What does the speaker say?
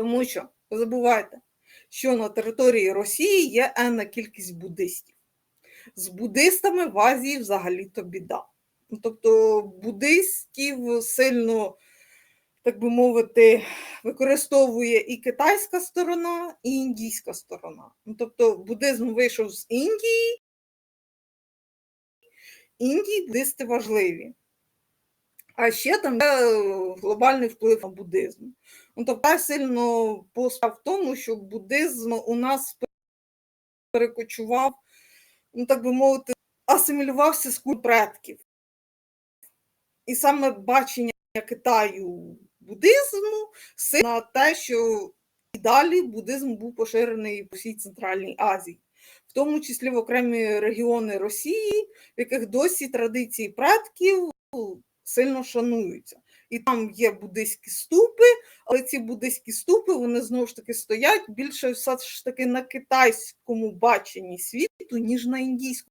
Тому що забувайте, що на території Росії є енна кількість буддистів. З буддистами в Азії взагалі-то біда. Ну, Тобто буддистів сильно, так би мовити, використовує і китайська сторона, і індійська сторона. Ну, Тобто буддизм вийшов з Індії, Індії буддисти важливі. А ще там є е, глобальний вплив на буддизм. Ну, тобто сильно постав в тому, що буддизм у нас перекочував, ну так би мовити, асимілювався з культ предків. І саме бачення Китаю буддизму сильно на те, що і далі буддизм був поширений по всій Центральній Азії, в тому числі в окремі регіони Росії, в яких досі традиції предків сильно шануються. І там є буддийські ступи, але ці буддийські ступи вони знову ж таки стоять більше все ж таки на китайському баченні світу, ніж на індійському.